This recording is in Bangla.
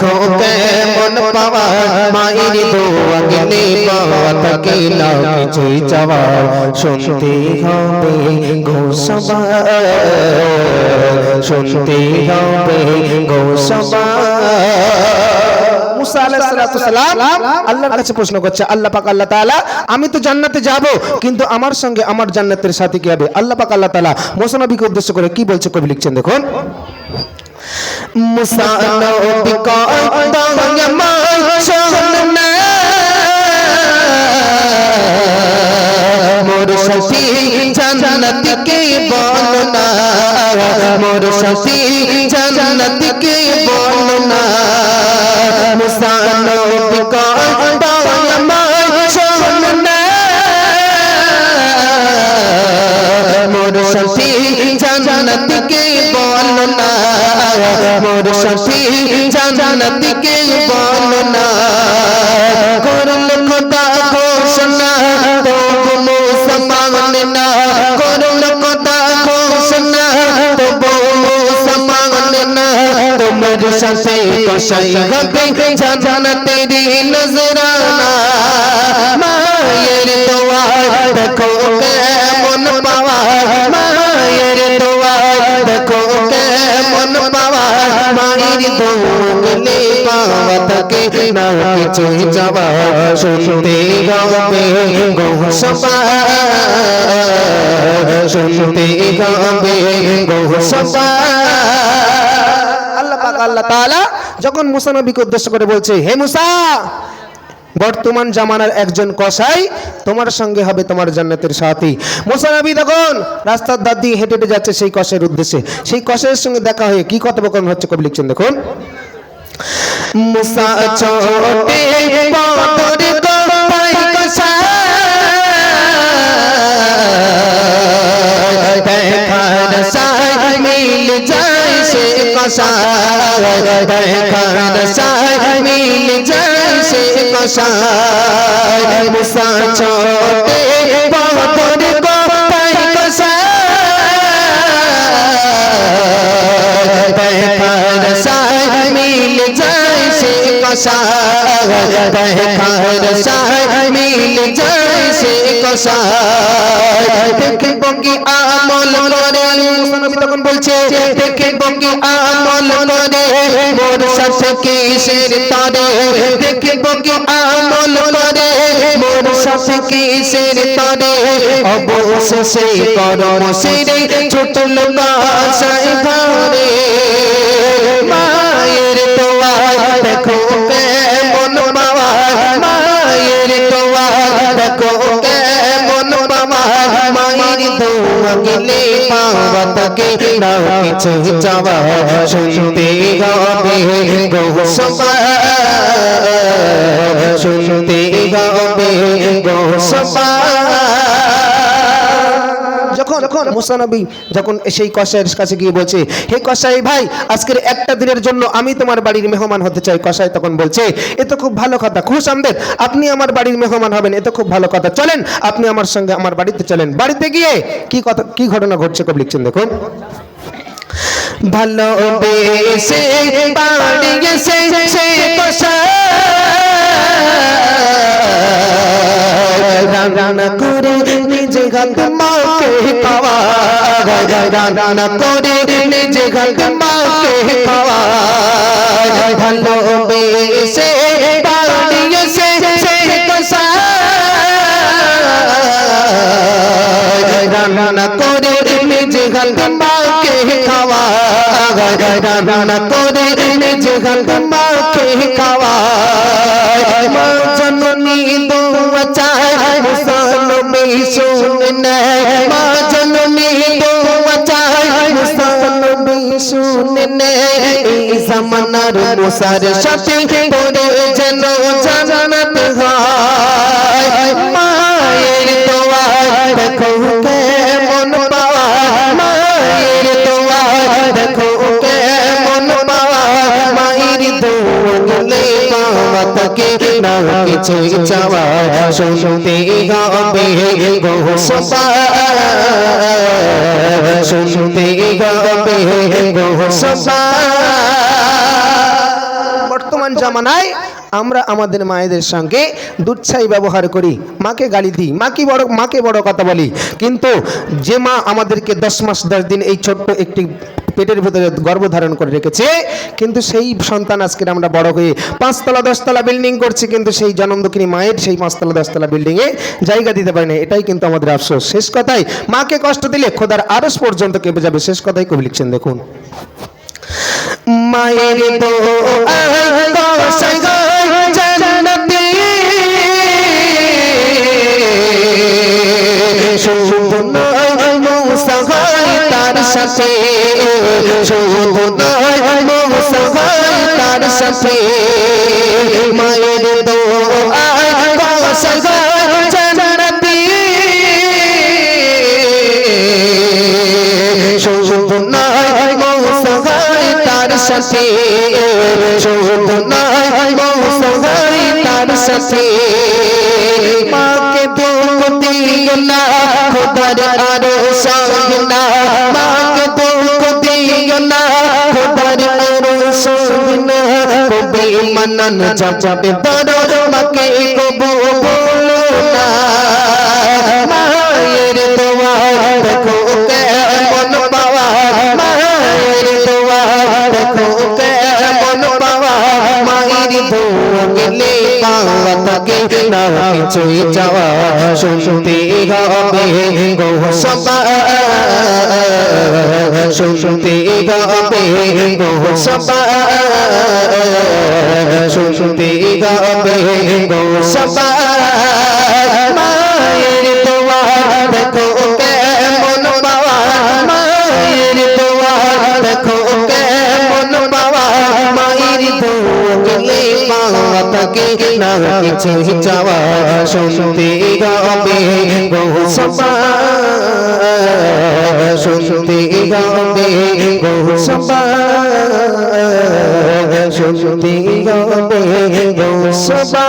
পাওয়া পাওয়া কিছুই চাওয়া শুনতে হবে ঘোষবা শুনতে হবে ঘোষবা প্রশ্ন করছে, আল্লাহ পাক, আল্লাহ তাআলা, আমি তো জান্নাতে যাব, কিন্তু আমার সঙ্গে আমার জান্নাতের সাথী কি হবে? উদ্দেশ্য করে কি বলছে কবি লিখছেন দেখুন। মুসা নবী কয় আমার শোনা মোর শশী জান্নাতকে কে না মোর বলো মোর সাথী জান্নাতকে বলো না। মোর সাথী জান্নাতকে বলো না। করল খোদা ঘোষণা তো মুসা মানে না। করল খোদা ঘোষণা তো মুসা মানে না। তোমার সাথে কসাই হবে জান্নাতেরি নজরানা। কিছু যাওয়া শুনতে হবে গোসবা শুনতে হবে গোসবা আল্লাহ পাক, আল্লাহ তাআলা যখন মুসা নবীকে উদ্দেশ্য করে বলছে, হে মুসা, বর্তমান জামানার একজন কসাই তোমার সঙ্গে হবে তোমার জান্নাতের সাথী। মুসা নবী তখন রাস্তার দাঁত দিয়ে হেঁটে হেঁটে যাচ্ছে সেই কষের উদ্দেশ্যে। সেই কষের সঙ্গে দেখা হয়ে কি কথোপকথন হচ্ছে কবি লিখছেন দেখুন। মুসা ছোটে বদর গোপাই কসাই দেখার সাই মিল যায় সে কসাই দেখার সাই মিল যায় সে কসাই মুসা ছোটে সে কসাই দেখার সাই মিল যায় সে কসাই দেখে বঙ্গি আমল করে মুসানবী তখন বলছে দেখে বঙ্গি আমল করে মোর সাথে কিসের তারে দেখে বঙ্গি আমল করে মোর সাথে কিসের তারে অবশেষে করম সিরে ছোট লোক আশায় ঘরে না কিছু কসাইয়ের কাছে গিয়ে বলছে, হে ভাই, আজকের একটা দিনের জন্য আমি তোমার বাড়ির মেহমান হতে চাই। তখন বলছে, এ তো খুব ভালো কথা, খুশ আপনি আমার বাড়ির মেহমান হবেন, এ তো খুব ভালো কথা। চলেন, আপনি আমার সঙ্গে আমার বাড়িতে চলেন। বাড়িতে গিয়ে কি কথা, কি ঘটনা ঘটছে কব লিখছেন দেখুন। ভালোবেসে বাড়ি গেছে সে কসাই রান্না করে নিজে গাতে মাকে খাওয়া রান্না করে নিজে গাতে মাকে খাওয়া ভালোবেসে বাড়ি গেছে সে কসাই রান্না রান্না করে নিজে গাতে মাকে খাওয়া মা জননী দোয়া চায় মুসলমি শুনে মা জননী দোয়া চায় মুসলমি শুনে এই জামানার মুসার সাথে কিছু চাওয়া শুনতে হবে গো সবা শুনতে হবে গো সবা বর্তমান জামানায় আমরা আমাদের মায়েদের সঙ্গে দুচ্ছাই ব্যবহার করি। মাকে গালি দিই মাকে বড় মাকে বড় কথা বলি। কিন্তু যে মা আমাদেরকে দশ মাস, দশ দিন এই ছোট্ট একটি পেটের ভেতরে গর্ভধারণ করে রেখেছে, কিন্তু সেই সন্তান আজকে আমরা বড় হয়ে পাঁচতলা, দশতলা বিল্ডিং করছি, কিন্তু সেই জনম মায়ের সেই পাঁচতলা, দশতলা বিল্ডিংয়ে জায়গা দিতে পারে না এটাই কিন্তু আমাদের আফসোস। শেষ কথাই মাকে কষ্ট দিলে খোদার আরস পর্যন্ত কেঁপে যাবে। শেষ কথাই কবি লিখছেন, দেখুন। মায়ের সাথে মায়ের তো জান্নাতে শুধু নয় মৌসাহায় তার সাথে। শুধু নয় মৌসাহায় তার সাথে। মাকে দুঃখ না খোদার আরও সহিনা মানন যাবে। বড় মাকে কবু বলো না মায়ের দোয়া দেখো কেমন পাওয়া। মায়ের দোয়া দেখো কেমন পাওয়া। মায়ের দোয়া গেলে পাওয়া গো সবা মায়ের দোয়া দেখো কেমন পাওয়া মায়ের দোয়া দেখো কেমন পাওয়া মায়ের দোয়া গেলে পাওয়া থাকে না কিছু চাওয়া শুনতে হবে গো সবা শুনতে হবে গো সবা শুনতে হবে সবাই। সবা